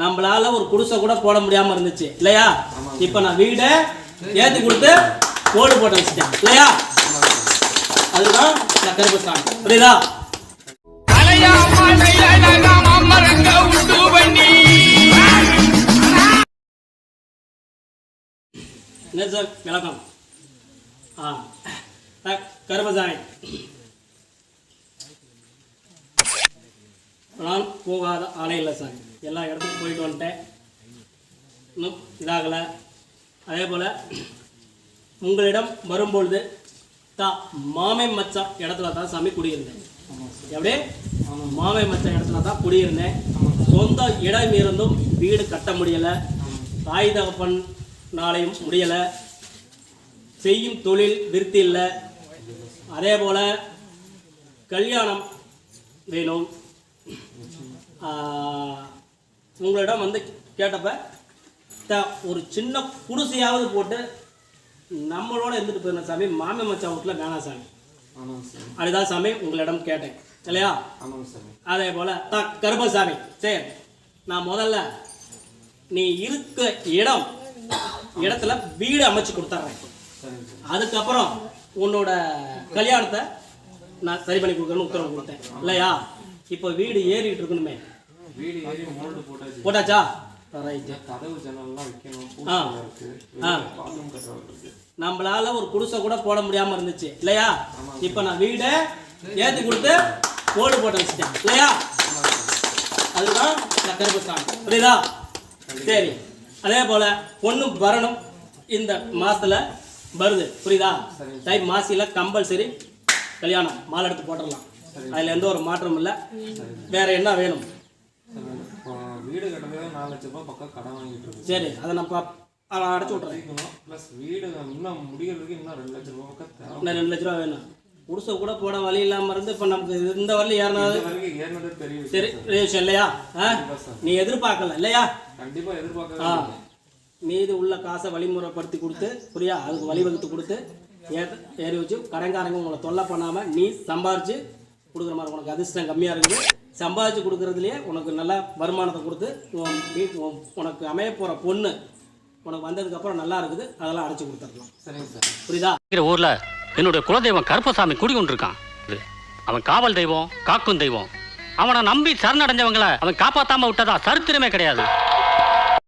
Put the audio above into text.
நம்மளால ஒரு குடிசை கூட போட முடியாம இருந்துச்சு. இல்லையா? இப்ப நான் வீடை ஏத்தி கொடுத்து ஓடு போட்டு வச்சுட்டேன். இல்லையா? அதுதான் நான் கருப்பசாமி. புரியுதா? என்ன சார்? விளக்கம். ஆ கருப்பசாமி. நான் போகாத ஆளே இல்லை சார். எல்லா இடத்துக்கும் போயிட்டு வந்துட்டேன். இன்னும் இதாகலை. அதே போல் உங்களிடம் வரும்பொழுது தான் மாமை மச்சா இடத்துல தான் சாமி குடியிருந்தேன். எப்படி மாமை மச்ச இடத்துல தான் குடியிருந்தேன். சொந்த இடம் இருந்தும் வீடு கட்ட முடியலை. தாய் தகப்பன் நாளையும் முடியலை. செய்யும் தொழில் விருத்தி இல்லை. அதே போல் கல்யாணம் வேணும். உங்களிடம் வந்து கேட்டப்ப த ஒரு சின்ன குடிசையாவது போட்டு நம்மளோட இருந்துட்டு போயிருந்த சாமி மாமி மச்சான் வீட்டில் வேணாம் சாமி. அதுதான் சாமி உங்களிடம் கேட்டேன். இல்லையா? அதே போல் த கருப்பசாமி. சரி நான் முதல்ல நீ இருக்க இடம் இடத்துல வீடு அமைச்சு கொடுத்துட்றேன் அதுக்கப்புறம் உன்னோட கல்யாணத்தை நான் சரி பண்ணி கொடுக்கணும்னு உத்தரவு கொடுத்தேன். இல்லையா? இப்போ வீடு ஏறிட்டு இருக்கணுமே. வீடு ஏறி மோல்டு போட்டாச்சு. போட்டாச்சா? ரைட்டு கதவு ஜன்னல்லாம் வைக்கணும் ஆ. பாத்ரூம் கட்டுறது நம்மளால ஒரு குடிசை கூட போட முடியாம இருந்துச்சு இல்லையா? இப்போ நான் வீடை ஏத்தி கொடுத்து ஓடு போட்டு வச்சுட்டேன் இல்லையா? அதுதான் கருப்பசாமி. புரியுதா? சரி. அதே போல பொண்ணு வரணும் இந்த மாசத்துல வருது புரியுதா? தை மாசியில கம்பல்சரி கல்யாணம். மாலை எடுத்து போட்டுடலாம். அதுல எந்த ஒரு மாற்றமும் இல்லை. வேற என்ன வேணும்? வீடு கட்டுறதே நாலு லட்ச ரூபாய் பக்கம் கடன் வாங்கிட்டு இருக்கு. சரி அதை நான் அடைச்சு விட்றேன் ப்ளஸ் வீடு இன்னும் முடிகிறதுக்கு இன்னும் ரெண்டு லட்ச ரூபாய் பக்கம் தேவை. இன்னும் ரெண்டு லட்ச ரூபா வேணும். குடிசை கூட போட வழி இல்லாம இருந்து இப்போ நமக்கு இந்த வரல ஏறினதே? பெரிய சரி விஷயம் இல்லையா? நீ எதிர்பார்க்கல இல்லையா? கண்டிப்பா எதிர்பார்க்கவே ஆ. இல்லை. மீது உள்ள காசை வழிமுறைப்படுத்தி கொடுத்து புரியா? அதுக்கு வழிவகுத்து கொடுத்து ஏறி வச்சு கடன்காரங்க உங்களை தொல்லை பண்ணாமல் நீ சம்பாரிச்சு கொடுக்குற மாதிரி உனக்கு அதிர்ஷ்டம் கம்மியாக இருக்குது. சம்பாதிச்சு கொடுக்குறதுலையே உனக்கு நல்ல வருமானத்தை கொடுத்து உனக்கு அமைய போகிற பொண்ணு உனக்கு வந்ததுக்கப்புறம் நல்லா இருக்குது. அதெல்லாம் அடைச்சி கொடுத்துடலாம். சரிங்க சார். புரியுதா? ஊர்ல என்னுடைய குலதெய்வம் கருப்பசாமி குடிகொண்டிருக்கான். அவன் காவல் தெய்வம் காக்கும் தெய்வம். அவனை நம்பி சரணடைஞ்சவங்கள அவன் காப்பாத்தாம விட்டதா? சரித்திரமே கிடையாது.